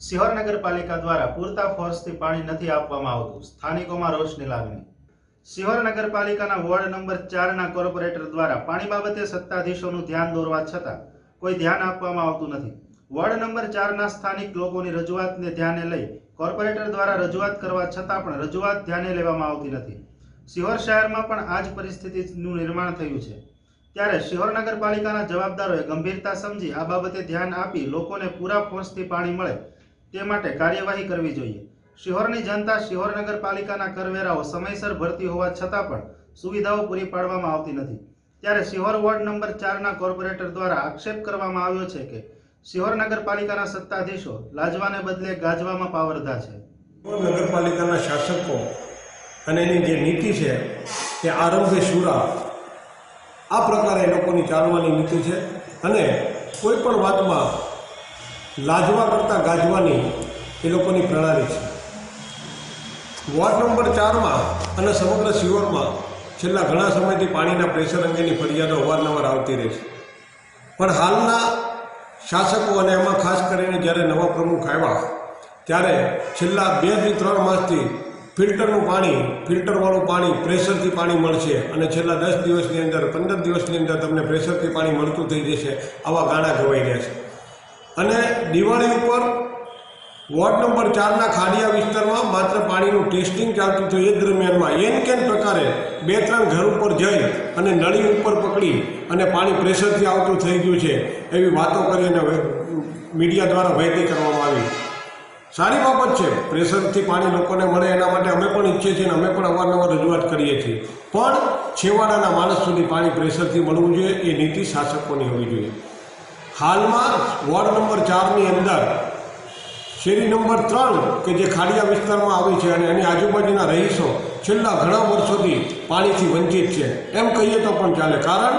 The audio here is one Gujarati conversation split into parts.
સિહોર નગરપાલિકા દ્વારા પૂરતા ફોર્સથી પાણી નથી આપવામાં આવતું. સ્થાનિકોમાં રોષની લાગણી શિહોર નગરપાલિકાના વોર્ડ નંબર ચારના કોર્પોરેટર દ્વારા પાણી બાબતે સત્તાધીશોનું ધ્યાન દોરવા છતાં કોઈ ધ્યાન આપવામાં આવતું નથી. વોર્ડ નંબર ચારના સ્થાનિક લોકોની રજૂઆતને ધ્યાને લઈ કોર્પોરેટર દ્વારા રજૂઆત કરવા છતાં પણ રજૂઆત ધ્યાને લેવામાં આવતી નથી. સિહોર શહેરમાં પણ આ જ પરિસ્થિતિનું નિર્માણ થયું છે. ત્યારે શિહોર નગરપાલિકાના જવાબદારોએ ગંભીરતા સમજી આ બાબતે ધ્યાન આપી લોકોને પૂરા ફોર્સથી પાણી મળે તે માટે કાર્યવાહી કરવી જોઈએ. શિહોરની જનતા શિહોર નગરપાલિકાના કરવેરાઓ સમયસર ભરતી હોવા છતાં પણ સુવિધાઓ પૂરી પાડવામાં આવતી નથી. ત્યારે શિહોર વોર્ડ નંબર ચારના કોર્પોરેટર દ્વારા આક્ષેપ કરવામાં આવ્યો છે કે શિહોર નગરપાલિકાના સત્તાધીશો લાજવાને બદલે ગાજવામાં પાવરધા છે. નગરપાલિકાના શાસકો અને એની જે નીતિ છે તે આરંભે શુરા આ પ્રકારે લોકોની ચાલવાની નીતિ છે. અને કોઈ પણ વાતમાં લાજવા કરતાં ગાજવાની એ લોકોની પ્રણાલી છે. વોર્ડ નંબર ચારમાં અને સમગ્ર સિયોરમાં છેલ્લા ઘણા સમયથી પાણીના પ્રેશર અંગેની ફરિયાદો અવારનવાર આવતી રહે છે. પણ હાલના શાસકો અને એમાં ખાસ કરીને જ્યારે નવા પ્રમુખ આવ્યા, ત્યારે છેલ્લા બેથી ત્રણ માસથી ફિલ્ટરનું પાણી, ફિલ્ટરવાળું પાણી પ્રેશરથી પાણી મળશે અને છેલ્લા દસ દિવસની અંદર, પંદર દિવસની અંદર તમને પ્રેશરથી પાણી મળતું થઈ જશે, આવા ગાણા જોવાઈ રહ્યા છે. અને દિવાળી ઉપર વોર્ડ નંબર ચારના ખાડિયા વિસ્તારમાં માત્ર પાણીનું ટેસ્ટિંગ ચાલતું હતું. એ દરમિયાનમાં એન કેન પ્રકારે બે ત્રણ ઘર ઉપર જઈ અને નળી ઉપર પકડી અને પાણી પ્રેશરથી આવતું થઈ ગયું છે એવી વાતો કરી અને મીડિયા દ્વારા વહેતી કરવામાં આવી. સારી બાબત છે, પ્રેશરથી પાણી લોકોને મળે એના માટે અમે પણ ઈચ્છીએ છીએ અને અમે પણ અવારનવાર રજૂઆત કરીએ છીએ. પણ છેવાડાના માણસ સુધી પાણી પ્રેશરથી મળવું જોઈએ, એ નીતિ શાસકોની હોવી જોઈએ. હાલમાં વોર્ડ નંબર ચારની અંદર, શેરી નંબર ત્રણ, કે જે ખાડિયા વિસ્તારમાં આવી છે અને એની આજુબાજુના રહીશો છેલ્લા ઘણા વર્ષોથી પાણીથી વંચિત છે. એમ કહીએ તો પણ ચાલે. કારણ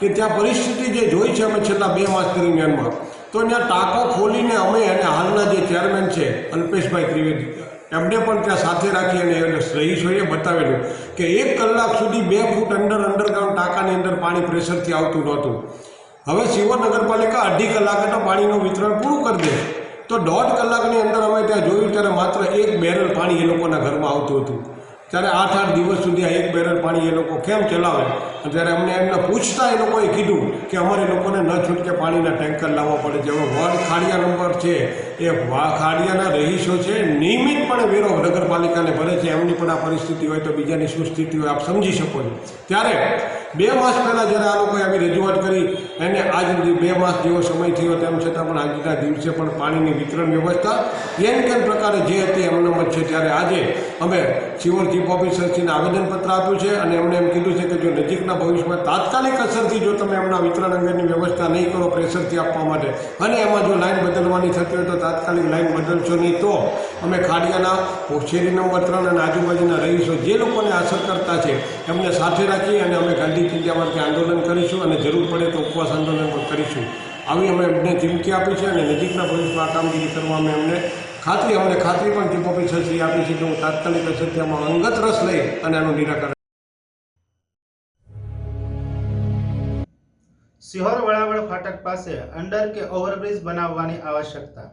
કે ત્યાં પરિસ્થિતિ જે જોઈ છે અમે છેલ્લા બે માસ દરમિયાનમાં, તો ત્યાં ટાંકો ખોલીને અમે અને હાલના જે ચેરમેન છે, અલ્પેશભાઈ ત્રિવેદી, એમને પણ ત્યાં સાથે રાખી અને રહીશોએ બતાવેલું કે એક કલાક સુધી બે ફૂટ અંડર અંડરગ્રાઉન્ડ ટાંકાની અંદર પાણી પ્રેશરથી આવતું નહોતું. હવે શિવર નગરપાલિકા અઢી કલાકના પાણીનું વિતરણ પૂરું કરી દે. તો દોઢ કલાકની અંદર અમે ત્યાં જોયું ત્યારે માત્ર એક બેરલ પાણી એ લોકોના ઘરમાં આવતું હતું. ત્યારે આઠ આઠ દિવસ સુધી આ એક બેરલ પાણી એ લોકો કેમ ચલાવે? ત્યારે અમને એમને પૂછતા એ લોકોએ કીધું કે અમારે લોકોને ન છૂટકે પાણીના ટેન્કર લાવવા પડે છે. હવે વોર્ડ ખાડિયા નંબર છે. એ ખાડિયાના રહીશો છે, નિયમિતપણે વેરો નગરપાલિકાને ભરે છે. એમની પણ આ પરિસ્થિતિ હોય તો બીજાની શું સ્થિતિ હોય આપ સમજી શકો છો. ત્યારે બે માસ પહેલાં જ્યારે આ લોકોએ આવી રજૂઆત કરી, એને આજ સુધી બે માસ જેવો સમય થયો, તેમ છતાં પણ આજના દિવસે પણ પાણીની વિતરણ વ્યવસ્થા એમ કેમ પ્રકારે જે હતી એમનો મત છે ત્યારે આજે અમે સિવર ચીફ ઓફિસરશ્રીને આવેદનપત્ર આપ્યું છે અને એમણે એમ કીધું છે કે જો નજીકના ભવિષ્યમાં તાત્કાલિક અસરથી જો તમે એમના વિતરણ અંગેની વ્યવસ્થા નહીં કરો પ્રેશરથી આપવા માટે અને એમાં જો લાઇન બદલવાની થતી હોય તો તાત્કાલિક લાઈન બદલશો નહીં તો અમે ખાડિયાના શેરી નંબર ત્રણ અને આજુબાજુના રહીશો જે લોકોને અસર કરતા છે એમને સાથે રાખી અને અમે ગાંધી ચિંતામાંથી આંદોલન કરીશું અને જરૂર પડે તો ઉપવાસ આંદોલન પણ કરીશું. આવી અમે એમને ચીમકી આપી છે અને નજીકના ભવિષ્યમાં આ કામગીરી કરવા અમે એમને ખાતરી, અમને ખાતરી પણ ચીફ આપી છે કે હું તાત્કાલિક અસરથી આમાં અંગત રસ લઈ અને આનું નિરાકરણ સિહોર વળાવળ ફાટક પાસે અંડર કે ઓવરબ્રિજ બનાવવાની આવશ્યકતા.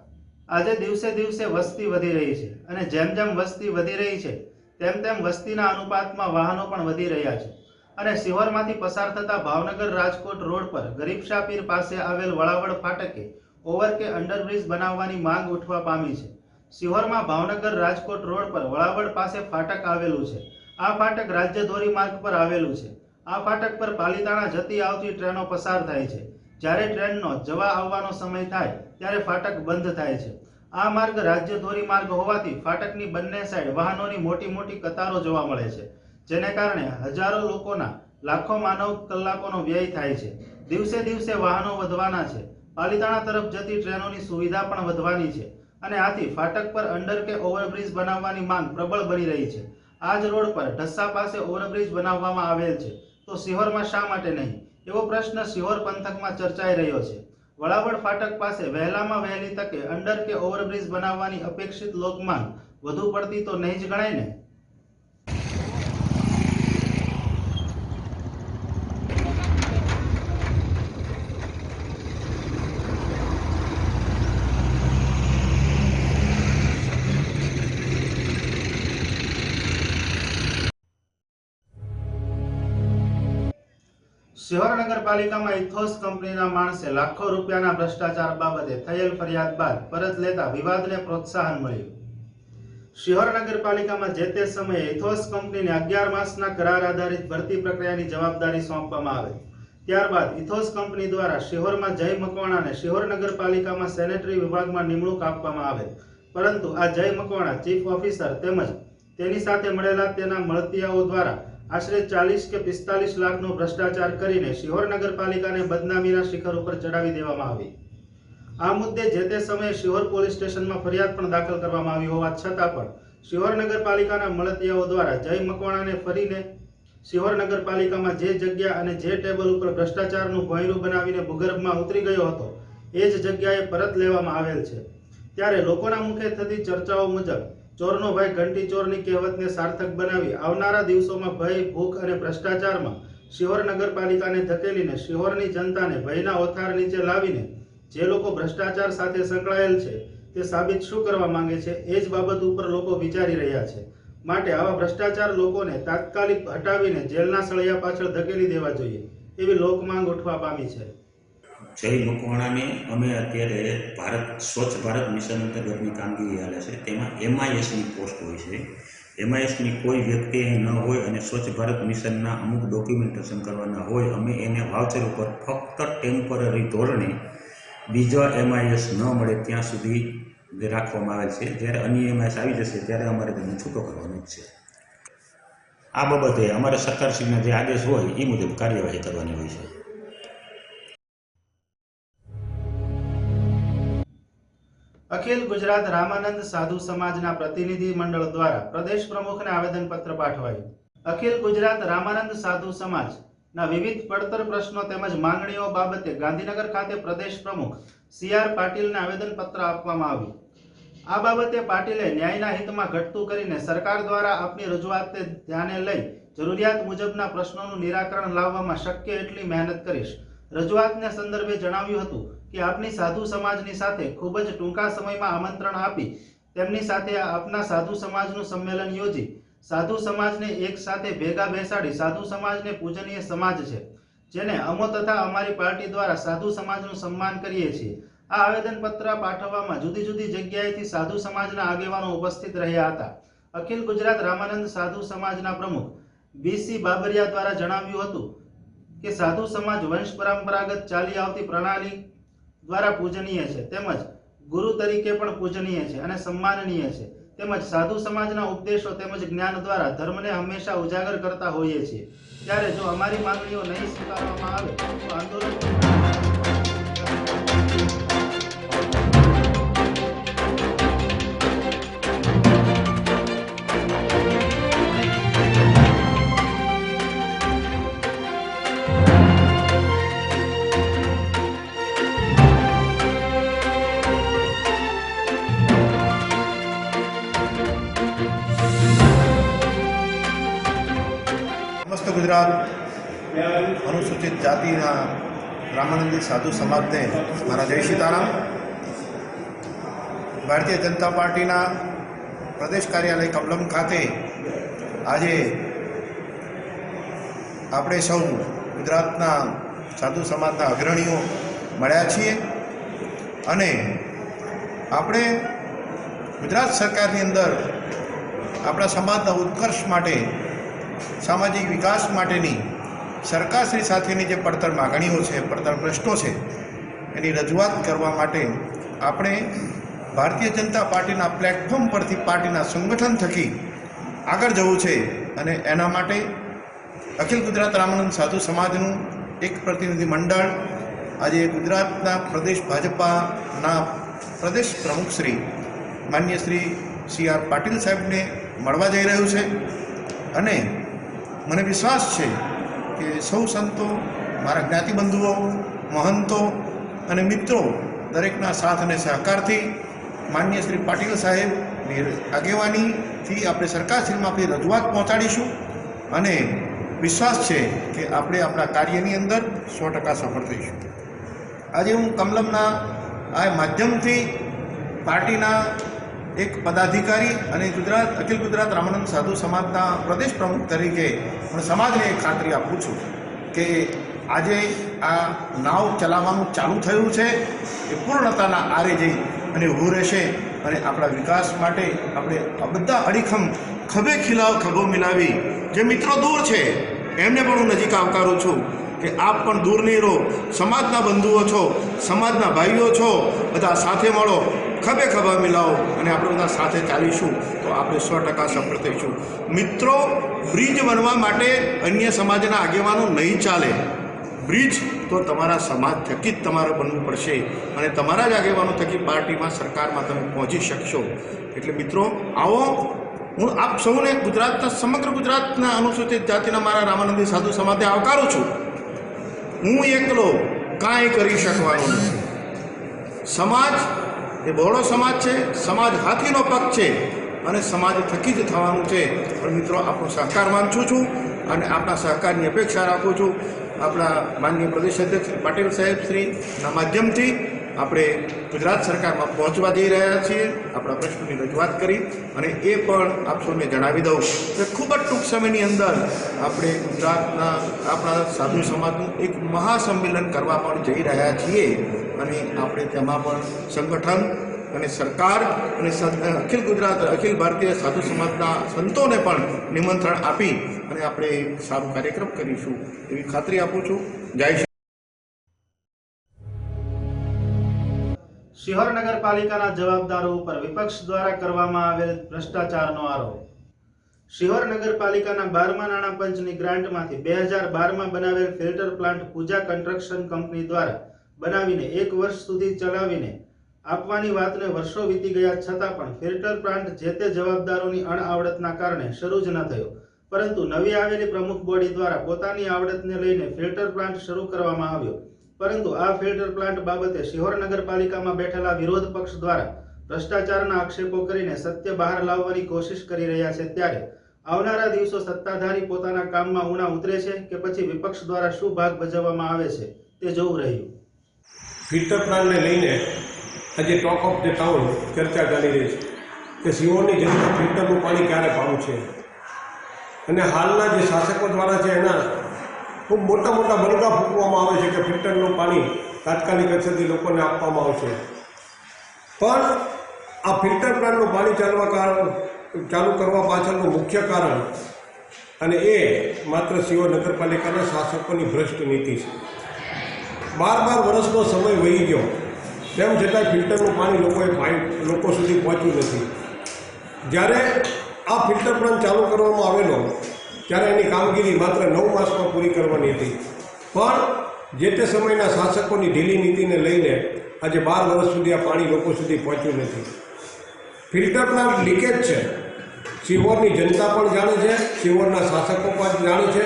આજે દિવસે દિવસે વસ્તી વધી રહી છે અને જેમ જેમ વસ્તી વધી રહી છે, તેમ તેમ વસ્તીના અનુપાતમાં વાહનો પણ વધી રહ્યા છે. અને સિહોરમાંથી પસાર થતા ભાવનગર રાજકોટ રોડ પર ગરીબ શાપીર પાસે આવેલ વળાવળ ફાટકે ઓવર કે અંડરબ્રિજ બનાવવાની માંગ ઉઠવા પામી છે. સિહોરમાં ભાવનગર રાજકોટ રોડ પર વળાવડ પાસે ફાટક આવેલું છે. આ ફાટક રાજ્ય ધોરીમાર્ગ પર આવેલું છે. આ ફાટક પર પાલિતાણા જતી આવતી ટ્રેનો પસાર થાય છે. જ્યારે ટ્રેનનો જવા આવવાનો સમય થાય, ત્યારે ફાટક બંધ થાય છે. આ માર્ગ રાજ્ય ધોરીમાર્ગ હોવાથી ફાટકની બંને સાઈડ વાહનોની મોટી મોટી કતારો જોવા મળે છે, જેને કારણે હજારો લોકોના લાખો માનવ કલાકોનો વ્યય થાય છે. દિવસે દિવસે વાહનો વધવાના છે. પાલિતાણા તરફ જતી ટ્રેનોની સુવિધા પણ વધવાની છે. અને આથી ફાટક પર અંડર કે ઓવરબ્રિજ બનાવવાની માંગ પ્રબળ બની રહી છે. આ જ રોડ પર ઢસ્સા પાસે ઓવરબ્રિજ બનાવવામાં આવેલ છે. તો સિહોરમાં શા માટે નહીં? એવો પ્રશ્ન સિહોર પંથકમાં ચર્ચાઈ રહ્યો છે. વળાવડ ફાટક પાસે વહેલામાં વહેલી તકે અંડર કે ઓવરબ્રિજ બનાવવાની અપેક્ષિત લોકમાંગ વધુ પડતી તો નહીં જ ગણાય ને? શિહોર નગરપાલિકામાં ઇથોસ કંપનીના માણસે લાખો રૂપિયાના ભ્રષ્ટાચાર બાબતે થયેલ ફરિયાદ બાદ પરત લેતા વિવાદને પ્રોત્સાહન મળ્યું. શિહોર નગરપાલિકામાં જે તે સમયે ઇથોસ કંપનીને અગિયાર માસના કરાર આધારિત ભરતી પ્રક્રિયાની જવાબદારી સોંપવામાં આવે. ત્યારબાદ ઇથોસ કંપની દ્વારા શિહોરમાં જય મકવાણાને શિહોર નગરપાલિકામાં સેનેટરી વિભાગમાં નિમણૂક આપવામાં આવે. પરંતુ આ જય મકવાણા ચીફ ઓફિસર તેમજ તેની સાથે મળેલા તેના મળતિયાઓ દ્વારા આશરે ચાલીસ કે પિસ્તાલીસ લાખનો ભ્રષ્ટાચાર કરીને શિહોર નગરપાલિકાને બદનામીના શિખર ઉપર ચડાવી દેવામાં આવી. આ મુદ્દે જે તે સમયે શિહોર પોલીસ સ્ટેશનમાં ફરિયાદ પણ દાખલ કરવામાં આવી હોવા છતાં પણ શિહોર નગરપાલિકાના મળતિયાઓ દ્વારા જય મકવાણાને ફરીને શિહોર નગરપાલિકામાં જે જગ્યા અને જે ટેબલ ઉપર ભ્રષ્ટાચારનું ભોંયરું બનાવીને ભૂગર્ભમાં ઉતરી ગયો હતો, એ જ જગ્યાએ પરત લેવામાં આવેલ છે. ત્યારે લોકોના મુખે થતી ચર્ચાઓ મુજબ ચોરનો ભાઈ ઘંટી ચોરની કહેવતને સાર્થક બનાવી આવનારા દિવસોમાં ભય, ભૂખ અને ભ્રષ્ટાચારમાં શિહોર નગરપાલિકાને ધકેલીને શિહોરની જનતાને ભયના ઓથાર નીચે લાવીને જે લોકો ભ્રષ્ટાચાર સાથે સંકળાયેલ છે તે સાબિત શું કરવા માંગે છે એ જ બાબત ઉપર લોકો વિચારી રહ્યા છે. માટે આવા ભ્રષ્ટાચાર લોકોને તાત્કાલિક હટાવીને જેલના સળિયા પાછળ ધકેલી દેવા જોઈએ એવી લોકમાંગ ઉઠવા પામી છે. જય મકવાણાને અમે અત્યારે ભારત, સ્વચ્છ ભારત મિશન અંતર્ગતની કામગીરી હાલે છે. તેમાં એમઆઈએસની પોસ્ટ હોય છે. એમઆઈએસની કોઈ વ્યક્તિ ન હોય અને સ્વચ્છ ભારત મિશનના અમુક ડોક્યુમેન્ટેશન કરવાના હોય, અમે એને વાઉચર ઉપર ફક્ત ટેમ્પરરી ધોરણે બીજા એમઆઈએસ ન મળે ત્યાં સુધી રાખવામાં આવે છે. જ્યારે અન્ય એમઆઈએસ આવી જશે, ત્યારે અમારે તેને છૂટો કરવાનો જ છે. આ બાબતે અમારે સરકારશ્રીના જે આદેશ હોય, એ મુજબ કાર્યવાહી કરવાની હોય છે. અખિલ ગુજરાત રામાનંદ સાધુ સમાજના પ્રતિનિધિ મંડળ દ્વારા પ્રદેશ પ્રમુખને આવેદનપત્ર પાઠવાયું. અખિલ ગુજરાત રામાનંદ સાધુ સમાજના વિવિધ પડતર પ્રશ્નો તેમજ માંગણીઓ બાબતે ગાંધીનગર ખાતે પ્રદેશ પ્રમુખ સી આર પાટીલને આવેદનપત્ર આપવામાં આવ્યું. આ બાબતે પાટીલે ન્યાયના હિતમાં ઘટતું કરીને સરકાર દ્વારા આપની રજૂઆતને ધ્યાને લઈ જરૂરિયાત મુજબના પ્રશ્નોનું નિરાકરણ લાવવામાં શક્ય એટલી મહેનત કરીશ રજૂઆતને સંદર્ભે જણાવ્યું હતું કે આપની સાધુ સમાજની સાથે ખૂબ જ ટૂંકા સમયમાં આમંત્રણ આપી તેમની સાથે આપના સાધુ સમાજનું સંમેલન યોજી. સાધુ સમાજને એક સાથે ભેગા બેસાડી સાધુ સમાજને પૂજનીય સમાજ છે, જેને અમો તથા અમારી પાર્ટી દ્વારા સાધુ સમાજનું સન્માન કરીએ છીએ. આ આવેદનપત્ર પાઠવવામાં જુદી જુદી જગ્યાએથી સાધુ સમાજના આગેવાનો ઉપસ્થિત રહ્યા હતા. અખિલ ગુજરાત રામાનંદ સાધુ સમાજના પ્રમુખ બીસી બાબરિયા દ્વારા જણાવ્યું હતું કે સાધુ સમાજ વંશ પરંપરાગત ચાલી આવતી પ્રણાલી દ્વારા પૂજનીય છે. તેમજ ગુરુ તરીકે પણ પૂજનીય છે અને સન્માનનીય છે. તેમજ સાધુ સમાજના ઉપદેશો તેમજ જ્ઞાન દ્વારા ધર્મને હંમેશા ઉજાગર કરતા હોઈએ છીએ. ત્યારે જો અમારી માંગણીઓ નહીં સ્વીકારવામાં આવે, તો આંદોલન ગુજરાત, અનુસૂચિત જાતિના રામાનંદી સાધુ સમાજને મારા જય સીતારામ. ભારતીય જનતા પાર્ટીના પ્રદેશ કાર્યાલય કમલમ ખાતે આજે આપણે સૌ ગુજરાતના સાધુ સમાજના અગ્રણીઓ મળ્યા છીએ અને આપણે ગુજરાત સરકારની અંદર આપણા સમાજના ઉત્કર્ષ માટે સામાજિક વિકાસ માટેની સરકારશ્રી સાથેની જે પડતર માગણીઓ છે, પડતર પ્રશ્નો છે, એની રજૂઆત કરવા માટે આપણે ભારતીય જનતા પાર્ટીના પ્લેટફોર્મ પરથી પાર્ટીના સંગઠન થકી આગળ જવું છે અને એના માટે અખિલ ગુજરાત રામાનંદ સાધુ સમાજનું એક પ્રતિનિધિ મંડળ, આજે ગુજરાતના પ્રદેશ ભાજપાના પ્રદેશ પ્રમુખશ્રી માન્ય શ્રી સી આર પાટીલ સાહેબને મળવા જઈ રહ્યું છે અને મને વિશ્વાસ છે કે સૌ સંતો, મારા જ્ઞાતિબંધુઓ, મહંતો અને મિત્રો દરેકના સાથ અને સહકારથી માન્ય શ્રી પાટીલ સાહેબની આગેવાનીથી આપણે સરકારશ્રીમાં આપણી રજૂઆત પહોંચાડીશું અને વિશ્વાસ છે કે આપણે આપણા કાર્યની અંદર સો ટકા સફળ થઈશું. આજે હું કમલમના આ માધ્યમથી પાર્ટીના એક પદાધિકારી અને ગુજરાત, અખિલ ગુજરાત રામાનંદ સાધુ સમાજના પ્રદેશ પ્રમુખ તરીકે પણ સમાજને ખાતરી આપું છું કે આજે આ નાવ ચલાવવાનું ચાલુ થયું છે, એ પૂર્ણતાના આરે જઈ અને ઊભું રહેશે અને આપણા વિકાસ માટે આપણે આ બધા અડીખમ ખભે ખીલાવ ખભો મિલાવી, જે મિત્રો દૂર છે, એમને પણ હું નજીક આવકારું છું કે આપ પણ દૂર નહીં રહો. સમાજના બંધુઓ છો, સમાજના ભાઈઓ છો, બધા સાથે મળો. ખભે ખભા મિલાવો અને આપણે બધા સાથે ચાલીશું તો આપણે સો ટકા સફળ થઈશું. મિત્રો, બ્રિજ બનવા માટે અન્ય સમાજના આગેવાનો નહીં ચાલે. બ્રિજ તો તમારા સમાજ થકી જ તમારે બનવું પડશે અને તમારા જ આગેવાનો થકી પાર્ટીમાં સરકારમાં તમે પહોંચી શકશો. એટલે મિત્રો, આવો. હું આપ સૌને ગુજરાતના, સમગ્ર ગુજરાતના અનુસૂચિત જાતિના મારા રામાનંદી સાધુ સમાજે આવકારું છું. હું એકલો કાંઈ કરી શકવાનો સમાજ એ બહોળો સમાજ છે. સમાજ હાથીનો પગ છે અને સમાજ થકી જ થવાનું છે. પણ મિત્રો, આપણો સહકાર વાંચું છું અને આપણા સહકારની અપેક્ષા રાખું છું. આપણા માનનીય પ્રદેશ અધ્યક્ષ પાટીલ સાહેબ શ્રીના માધ્યમથી આપણે ગુજરાત સરકારમાં પહોંચવા જઈ રહ્યા છીએ. આપણા પ્રશ્નોની રજૂઆત કરી અને એ પણ આપ સૌને જણાવી દઉં કે ખૂબ જ ટૂંક સમયની અંદર આપણે ગુજરાતના આપણા સાધુ સમાજનું એક મહાસંમેલન કરવા પણ જઈ રહ્યા છીએ. અને આપણે તેમાં પણ સંગઠન અને સરકાર અને અખિલ ગુજરાત, અખિલ ભારતીય સાધુ સમાજના સંતોને પણ નિમંત્રણ આપી અને આપણે સારો કાર્યક્રમ કરીશું એવી ખાતરી આપું છું. જય શિહોર નગરપાલિકાના જવાબદારો ઉપર વિપક્ષ દ્વારા કરવામાં આવેલ ભ્રષ્ટાચારનો આરોપ. શિહોર નગરપાલિકાના બારમા નાણાં પંચની ગ્રાન્ટમાંથી બે હજાર બારમાં બનાવેલ filter plant Pooja construction company દ્વારા બનાવીને એક વર્ષ સુધી ચલાવીને આપવાની વાતને વર્ષો વીતી ગયા છતાં પણ ફિલ્ટર પ્લાન્ટ જે તે જવાબદારોની અણઆવડતના કારણે શરૂ જ ન થયો. પરંતુ નવી આવેલી પ્રમુખ બોડી દ્વારા પોતાની આવડતને લઈને ફિલ્ટર પ્લાન્ટ શરૂ કરવામાં આવ્યો. પરંતુ આ ફિલ્ટર પ્લાન્ટ બાબતે શિહોર નગરપાલિકામાં બેઠેલા વિરોધ પક્ષ દ્વારા ભ્રષ્ટાચારના આક્ષેપો કરીને સત્ય બહાર લાવવાની કોશિશ કરી રહ્યા છે ત્યારે આવનારા દિવસો સત્તાધારી પોતાના કામમાં ઉણા ઉતરે છે કે પછી વિપક્ષ દ્વારા શું ભાગ ભજવવામાં આવે છે તે જોવું રહ્યું. ફિલ્ટર પ્લાન્ટને લઈને આજે ટોક ઓફ ધ ટાઉન ચર્ચા ચાલી રહી છે કે સિંહોની જમીન ફિલ્ટરનું પાણી ક્યારે પાવું છે? અને હાલના જે શાસકો દ્વારા છે એના ખૂબ મોટા મોટા બલગા ફૂંકવામાં આવે છે કે ફિલ્ટરનું પાણી તાત્કાલિક અસરથી લોકોને આપવામાં આવશે. પણ આ ફિલ્ટર પ્લાન્ટનું પાણી ચાલવા કારણ, ચાલુ કરવા પાછળનું મુખ્ય કારણ અને એ માત્ર સિંહો નગરપાલિકાના શાસકોની ભ્રષ્ટ નીતિ છે. બાર બાર વર્ષનો સમય વહી ગયો. તેમ છતાં ફિલ્ટરનું પાણી લોકોએ લોકો સુધી પહોંચ્યું નથી. જ્યારે આ ફિલ્ટર પ્લાન્ટ ચાલુ કરવામાં આવેલો, ત્યારે એની કામગીરી માત્ર નવ માસમાં પૂરી કરવાની હતી. પણ જે તે સમયના શાસકોની ઢીલી નીતિને લઈને આજે બાર વર્ષ સુધી આ પાણી લોકો સુધી પહોંચ્યું નથી. ફિલ્ટર પ્લાન્ટ લીકેજ છે. સિહોરની જનતા પણ જાણે છે, સિહોરના શાસકો પણ જાણે છે.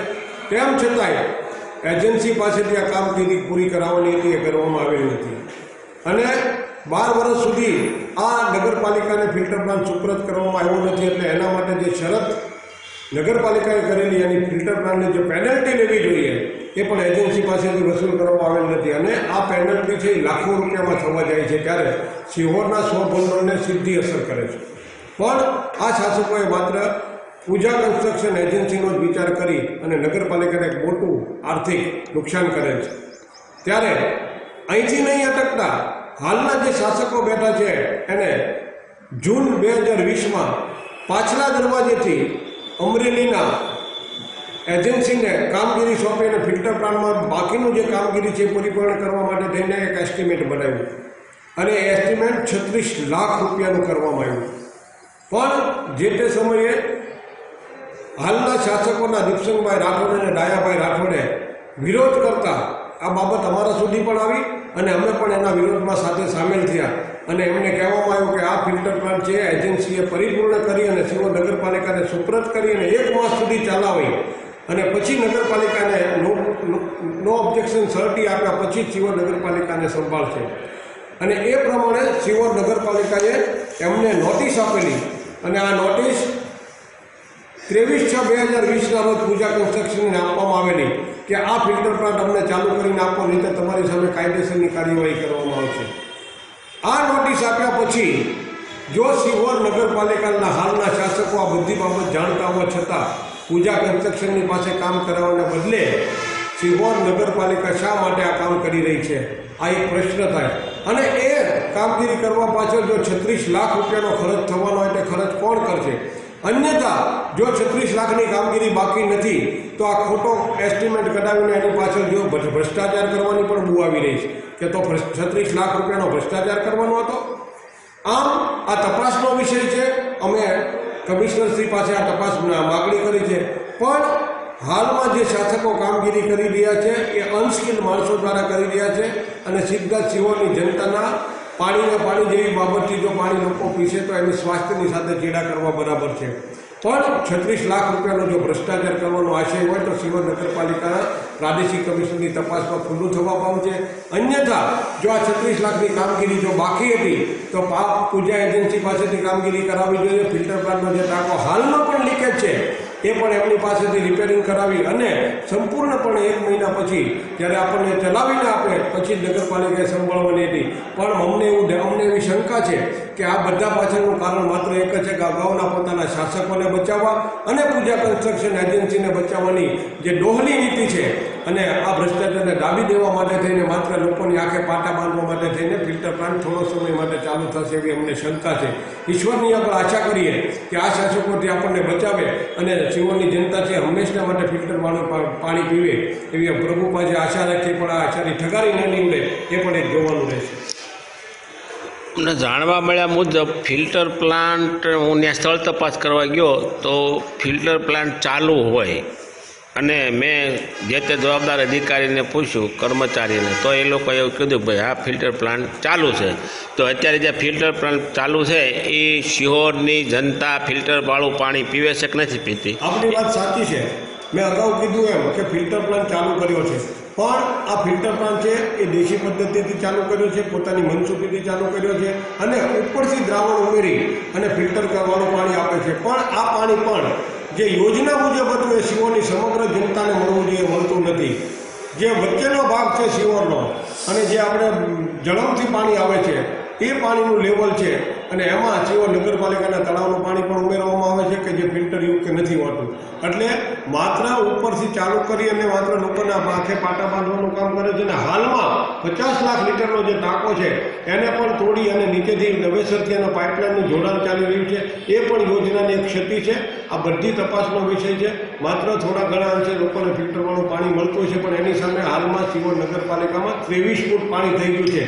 તેમ છતાંય એજન્સી પાસેથી આ કામગીરી પૂરી કરાવવાની હતી, એ કરવામાં આવેલી નથી અને બાર વર્ષ સુધી આ નગરપાલિકાને ફિલ્ટર પ્લાન્ટ સુપ્રત કરવામાં આવ્યો નથી, એટલે એના માટે જે શરત નગરપાલિકાએ કરેલી, એની ફિલ્ટર પ્લાન્ટની જે પેનલ્ટી લેવી જોઈએ, એ પણ એજન્સી પાસેથી વસૂલ કરવામાં આવેલ નથી. અને આ પેનલ્ટી છે એ લાખો રૂપિયામાં થવા જાય છે ત્યારે સિહોરના સો ભંડોળને સીધી અસર કરે છે. પણ આ શાસકોએ માત્ર પૂજા કન્સ્ટ્રક્શન એજન્સીનો જ વિચાર કરી અને નગરપાલિકાને એક મોટું આર્થિક નુકસાન કરે છે. ત્યારે અહીંથી નહીં અટકતા હાલના જે શાસકો બેઠા છે એને જૂન બે હજાર વીસમાં પાછલા દરવાજેથી અમરેલીના એજન્સીને કામગીરી સોંપી અને ફિલ્ટર પ્લાન્ટમાં બાકીનું જે કામગીરી છે પરિપૂર્ણ કરવા માટે થઈને એક એસ્ટિમેટ બનાવ્યું. અને એસ્ટિમેટ છત્રીસ લાખ રૂપિયાનું કરવામાં આવ્યું. પણ જે તે સમયે હાલના શાસકોના દીપસંગભાઈ રાઠોડ અને ડાયાભાઈ રાઠોડે વિરોધ કરતા આ બાબત અમારા સુધી પણ આવી અને અમે પણ એના વિરોધમાં સાથે સામેલ થયા. અને એમને કહેવામાં આવ્યું કે આ ફિલ્ટર પ્લાન્ટ છે, એજન્સીએ પરિપૂર્ણ કરી અને શિવો નગરપાલિકાને સુપ્રત કરી અને એક માસ સુધી ચલાવી. અને પછી નગરપાલિકાને નો નો ઓબ્જેક્શન સર્ટી આપ્યા પછી જ શિવો નગરપાલિકાને સંભાળશે. અને એ પ્રમાણે શિવોર નગરપાલિકાએ એમને નોટિસ આપેલી. અને આ નોટિસ ત્રેવીસ છ બે હજાર વીસના રોજ પૂજા કન્સ્ટ્રક્શનને આપવામાં આવેલી કે આ ફિલ્ટર પ્લાન્ટ અમને ચાલુ કરીને આપો નહીં તો તમારી સામે કાયદેસરની કાર્યવાહી કરવામાં આવશે. આ નોટિસ આપ્યા પછી, જો સિહોર નગરપાલિકાના હાલના શાસકો આ બધી બાબત જાણતા હોવા છતાં પૂજા કન્સ્ટ્રક્શનની પાસે કામ કરાવવાને બદલે સિહોર નગરપાલિકા શા માટે આ કામ કરી રહી છે? આ એક પ્રશ્ન થાય. અને એ કામગીરી કરવા પાછળ જો છત્રીસ લાખ રૂપિયાનો ખર્ચ થવાનો હોય, તે ખર્ચ કોણ કરશે? અન્યથા, જો છત્રીસ લાખની કામગીરી બાકી નથી, તો આ ખોટો એસ્ટિમેટ કઢાવીને એની પાછળ જો ભ્રષ્ટાચાર કરવાની પણ બુ આવી રહી છે. કે તો છત્રીસ લાખ રૂપિયાનો ભ્રષ્ટાચાર કરવાનો હતો? આમ, આ તપાસનો વિષય છે. અમે કમિશનરશ્રી પાસે આ તપાસ માગણી કરી છે. પણ હાલમાં જે શાસકો કામગીરી કરી રહ્યા છે, એ અનસ્કિલ માણસો દ્વારા કરી રહ્યા છે અને સીધા શિવોની જનતાના પાણીને પાણી જેવી બાબતથી જો પાણી લોકો પીશે તો એની સ્વાસ્થ્યની સાથે ચેડા કરવા બરાબર છે. પણ છત્રીસ લાખ રૂપિયાનો જો ભ્રષ્ટાચાર કરવાનો આશય હોય તો સિહોર નગરપાલિકાના પ્રાદેશિક કમિશનની તપાસમાં ખુલ્લું થવા પામશે અન્યથા, જો આ છત્રીસ લાખની કામગીરી જો બાકી હતી, તો પાપ પૂજા એજન્સી પાસેથી કામગીરી કરાવવી જોઈએ. ફિલ્ટર પ્લાન્ટનો જે ટાંકો હાલમાં પણ લીકેજ છે. એ પણ એમની પાસેથી રિપેરિંગ કરાવી અને સંપૂર્ણપણે એક મહિના પછી જ્યારે આપણને ચલાવીને આપે, પછી જ નગરપાલિકાએ સંભાળવાની હતી. પણ અમને એવું, અમને એવી શંકા છે કે આ બધા પાછળનું કારણ માત્ર એક જ છે કે અગાઉના પોતાના શાસકોને બચાવવા અને પૂજા કન્સ્ટ્રક્શન એજન્સીને બચાવવાની જે ડોહલી નીતિ છે અને આ ભ્રષ્ટાચારને દાબી દેવા માટે થઈને માત્ર લોકોની આંખે પાટા બાંધવા માટે થઈને ફિલ્ટર પ્લાન્ટ થોડો સમય માટે ચાલુ થશે એવી અમને શંકા છે. ઈશ્વરની આપણે આશા કરીએ કે આ શાસકોથી આપણને બચાવે અને જીવનની જનતા છે હંમેશા માટે ફિલ્ટર વાળું પાણી પીવે એવી પ્રભુ પાસે આશા રાખીએ પણ આ આશાની ઠગારી ન નીવડે એ પણ એક જોવાનું રહેશે. અમને જાણવા મળ્યા મુજબ ફિલ્ટર પ્લાન્ટ હું ત્યાં સ્થળ તપાસ કરવા ગયો તો ફિલ્ટર પ્લાન્ટ ચાલુ હોય. અને મેં જે તે જવાબદાર અધિકારીને પૂછ્યું, કર્મચારીને, તો એ લોકોએ એવું કીધું, ભાઈ, આ ફિલ્ટર પ્લાન્ટ ચાલુ છે. તો અત્યારે જે ફિલ્ટર પ્લાન્ટ ચાલુ છે, એ શિહોરની જનતા ફિલ્ટરવાળું પાણી પીવે છે કે નથી પીતી? આપણી વાત સાચી છે. મેં અગાઉ કીધું એમ કે ફિલ્ટર પ્લાન્ટ ચાલુ કર્યો છે. પણ આ ફિલ્ટર પ્લાન્ટ છે એ દેશી પદ્ધતિથી ચાલુ કર્યો છે, પોતાની મનસુખીથી ચાલુ કર્યો છે અને ઉપરથી દ્રાવણ ઉમેરી અને ફિલ્ટર કરવાનું પાણી આપે છે. પણ આ પાણી પણ જે યોજના મુજબ હતું એ શિવોની સમગ્ર જનતાને મળવું જોઈએ, મળતું નથી. જે વચ્ચેનો ભાગ છે શિવરનો અને જે આપણે જળમથી પાણી આવે છે એ પાણીનું લેવલ છે અને એમાં જેઓ નગરપાલિકાના તળાવનું પાણી પણ ઉમેરવામાં આવે છે કે જે ફિલ્ટર યુક્ત નથી હોતું. એટલે માત્ર ઉપરથી ચાલુ કરી અને માત્ર લોકોના આંખે પાટા બાંધવાનું કામ કરે છે અને હાલમાં પચાસ લાખ લીટરનો જે ટાંકો છે, એને પણ તોડી અને નીચેથી નવેસરથી એના પાઇપલાઇનનું જોડાણ ચાલી રહ્યું છે. એ પણ યોજનાની એક ક્ષતિ છે. આ બધી તપાસનો વિષય છે. માત્ર થોડા ઘણા અંશે લોકોને ફિલ્ટરવાળું પાણી મળતું છે પણ એની સામે હાલમાં સિવોર નગરપાલિકામાં ત્રેવીસ ફૂટ પાણી થઈ ગયું છે.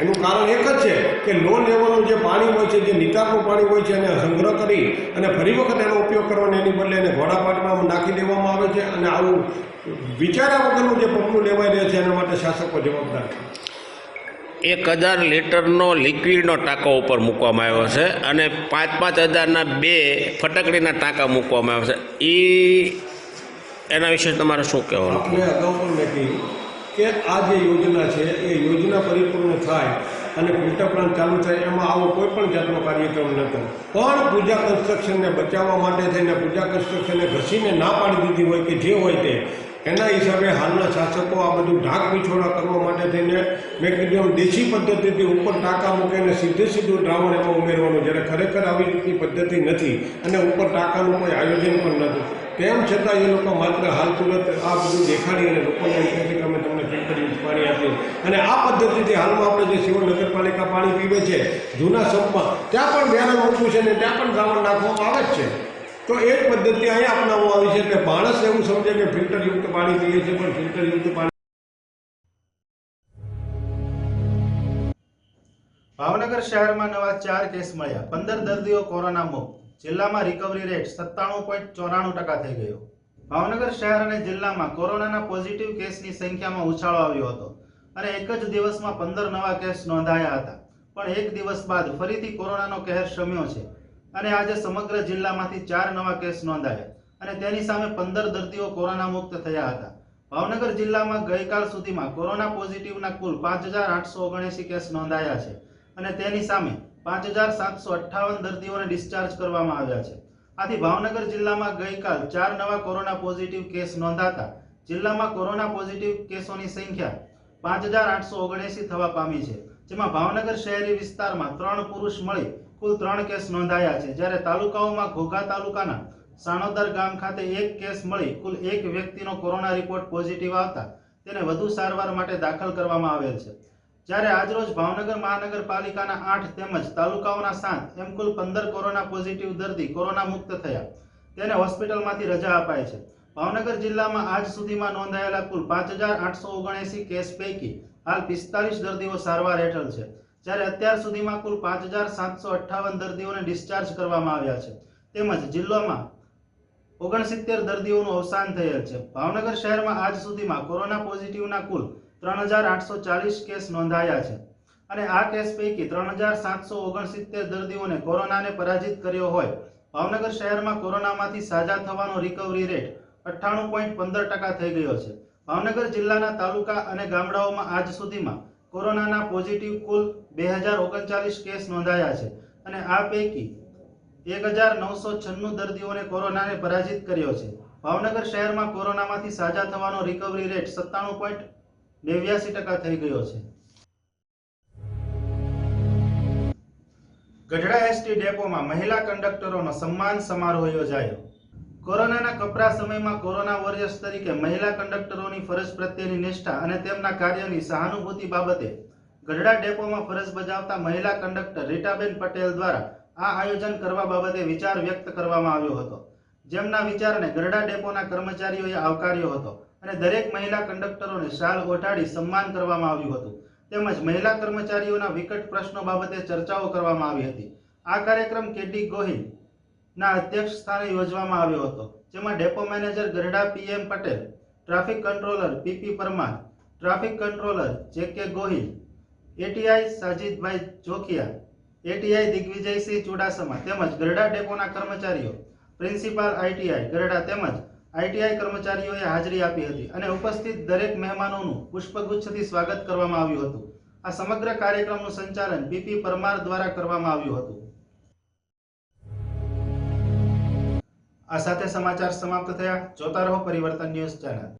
એનું કારણ એક જ છે કે લો લેવલનું જે પાણી હોય છે જે નિકાલનું પાણી હોય છે એને સંગ્રહ કરી અને ફરી વખત એનો ઉપયોગ કરવાનો એની બદલે એને ઘોડાપાટમાં નાખી દેવામાં આવે છે અને આવું વિચાર્યા વગરનું જે પગલું લેવાઈ રહે છે એના માટે શાસકો જવાબદાર છે. એક હજાર લીટરનો લિક્વિડનો ટાંકો ઉપર મૂકવામાં આવ્યો છે અને પાંચ પાંચ હજારના બે ફટકડીના ટાંકા મૂકવામાં આવ્યા છે. એ એના વિશે તમારે શું કહેવાનું? આપણે અગાઉ પણ મેં કહ્યું કે આ જે યોજના છે, એ યોજના પરિપૂર્ણ થાય અને ફિલ્ટર પ્લાન્ટ ચાલુ થાય, એમાં આવો કોઈ પણ જાતનો કાર્યક્રમ નહોતો પણ પૂજા કન્સ્ટ્રક્શનને બચાવવા માટે થઈને, પૂજા કન્સ્ટ્રક્શનને ઘસીને ના પાડી દીધી હોય કે જે હોય તે, એના હિસાબે હાલના શાસકો આ બધું ઢાંક પીછોડા કરવા માટે થઈને મેં કીધું દેશી પદ્ધતિથી ઉપર ટાંકા મૂકીને સીધે સીધું દ્રાવણ એમાં ઉમેરવાનું. જ્યારે ખરેખર આવી રીતની પદ્ધતિ નથી અને ઉપર ટાંકાનું કોઈ આયોજન પણ નથી. તેમ છતાં એ લોકો માત્ર હાલ તુરત આ બધું દેખાડી અને લોકોને એમ કહે કે અમે તમને ફિલ્ટર યુક્ત પાણી આપીએ. અને આ પદ્ધતિથી હાલમાં આપણે જે શિવ નગરપાલિકા પાણી પીવે છે, જૂના સંપમાં ત્યાં પણ બેનર મૂકવું છે ને ત્યાં પણ દ્રાવણ નાખવામાં આવે જ છે. તો એ પદ્ધતિ અહીંયા અપનાવવામાં આવી છે કે માણસ એવું સમજે કે ફિલ્ટરયુક્ત પાણી પીએ છે પણ ફિલ્ટરયુક્ત પાણી ભાવનગર શહેરમાં નવા ચાર કેસ મળ્યા. પંદર દર્દીઓ કોરોના મુક્ત જિલ્લામાં રિકવરી રેટ સત્તાણું પોઈન્ટ ચોરાણું ટકા થઈ ગયો. ભાવનગર શહેર અને જિલ્લામાં કોરોનાના પોઝિટિવ કેસની સંખ્યામાં ઉછાળો આવ્યો હતો. અને એક જ દિવસમાં પંદર નવા કેસ નોંધાયા હતા. પણ એક દિવસ બાદ ફરીથી કોરોનાનો કહેર શમ્યો છે. અને આજે સમગ્ર જિલ્લામાંથી ચાર નવા કેસ નોંધાયા. અને તેની સામે પંદર દર્દીઓ કોરોના મુક્ત થયા હતા. ભાવનગર જિલ્લામાં ગઈકાલ સુધીમાં કોરોના પોઝિટિવના કુલ પાંચ હજાર આઠસો ઓગણએંસી કેસ નોંધાયા છે. અને તેની સામે પાંચ હજાર સાતસો અઠ્ઠાવન દર્દીઓને ડિસ્ચાર્જ કરવામાં આવ્યા છે. આથી ભાવનગર જિલ્લામાં ગઈકાલ ચાર નવા કોરોના પોઝિટિવ કેસ નોંધાતા જિલ્લામાં કોરોના પોઝિટિવ કેસોની સંખ્યા પાંચ હજાર આઠસો ઓગણએંસી થવા પામી છે. જેમાં ભાવનગર શહેરી વિસ્તારમાં ત્રણ પુરુષ મળી કુલ ત્રણ કેસ નોંધાયા છે. જ્યારે તાલુકાઓમાં ઘોઘા તાલુકાના સાણોદર ગામ ખાતે એક કેસ મળી કુલ એક વ્યક્તિનો કોરોના રિપોર્ટ પોઝિટિવ આવતા તેને વધુ સારવાર માટે દાખલ કરવામાં આવેલ છે. જ્યારે આજરોજ ભાવનગર મહાનગરપાલિકાના આઠ તેમજ તાલુકાઓના સાત એમ કુલ પંદર કોરોના પોઝિટિવ દર્દી કોરોના મુક્ત થયા. તેને હોસ્પિટલમાંથી રજા અપાય છે. ભાવનગર જિલ્લામાં આજ સુધીમાં નોંધાયેલા કુલ પાંચ હજાર આઠસો ઓગણએંસી કેસ પૈકી હાલ પિસ્તાલીસ દર્દીઓ સારવાર હેઠળ છે. જ્યારે અત્યાર સુધીમાં કુલ પાંચ હજાર સાતસો અઠ્ઠાવન દર્દીઓને ડિસ્ચાર્જ કરવામાં આવ્યા છે. તેમજ જિલ્લામાં ઓગણસિત્તેર દર્દીઓનું અવસાન થયેલ છે. ભાવનગર શહેરમાં આજ સુધીમાં કોરોના પોઝિટિવના કુલ ત્રણ હજાર આઠસો ચાલીસ કેસ નોંધાયા છે. અને આ કેસ પૈકી ત્રણ હજાર સાતસો ઓગણસિત્તેર દર્દીઓને કોરોનાને પરાજિત કર્યો હોય. ભાવનગર શહેરમાં કોરોનામાંથી સાજા થવાનો રિકવરી રેટ અઠ્ઠાણું પોઈન્ટ પંદર ટકા થઈ ગયો છે. ભાવનગર જિલ્લાના તાલુકા અને ગામડાઓમાં આજ સુધીમાં કોરોનાના પોઝિટિવ કુલ બે હજાર ઓગણચાલીસ કેસ નોંધાયા છે. અને આ પૈકી એક હજાર નવસો છન્નું દર્દીઓને કોરોનાને પરાજિત કર્યો છે. ભાવનગર શહેરમાં કોરોનામાંથી સાજા થવાનો રિકવરી રેટ સત્તાણું પોઈન્ટ નેવ્યાસી ટકા થઈ ગયો છે. ગઢડા એસટી ડેપોમાં મહિલા કંડક્ટરોનો સન્માન સમારોહ યોજાયો. કોરોનાના કપરા સમયમાં કોરોના વોરિયર્સ તરીકે મહિલા કંડક્ટરોની ફરજ પ્રત્યેની નિષ્ઠા અને તેમના કાર્યની સહાનુભૂતિ બાબતે ગઢડા ડેપોમાં ફરજ બજાવતા મહિલા કંડક્ટર રીટાબેન પટેલ દ્વારા આ આયોજન કરવા બાબતે વિચાર વ્યક્ત કરવામાં આવ્યો હતો. જેમના વિચારને ગરડા ડેપોના કર્મચારીઓએ આવકાર્યો હતો. અને દરેક મહિલા કંડક્ટરોને શાલ ઓઢાડી સન્માન કરવામાં આવ્યું હતું. તેમજ મહિલા કર્મચારીઓના વિકટ પ્રશ્નો બાબતે ચર્ચાઓ કરવામાં આવી હતી. આ કાર્યક્રમ કેટી ગોહિલ ના અધ્યક્ષ સ્થાને યોજવામાં આવ્યો હતો, જેમાં depot manager Garda PM Patel, traffic controller PP Parmar, traffic controller J K Gohil, ATI Sajidbhai Jokhiya, ATI Digvijaysinh Chudasama તેમજ ગરડા ડેપોના કર્મચારીઓ, પ્રિન્સિપાલ આઈટીઆઈ ગરડા તેમજ આઈટીઆઈ કર્મચારીઓએ હાજરી આપી હતી અને ઉપસ્થિત દરેક મહેમાનોનું પુષ્પગુચ્છથી સ્વાગત કરવામાં આવ્યું હતું. આ સમગ્ર કાર્યક્રમનું સંચાલન પીપી પરમાર દ્વારા કરવામાં આવ્યું હતું. આ સાથે સમાચાર સમાપ્ત થયા. જોતા રહો પરિવર્તન ન્યૂઝ ચેનલ.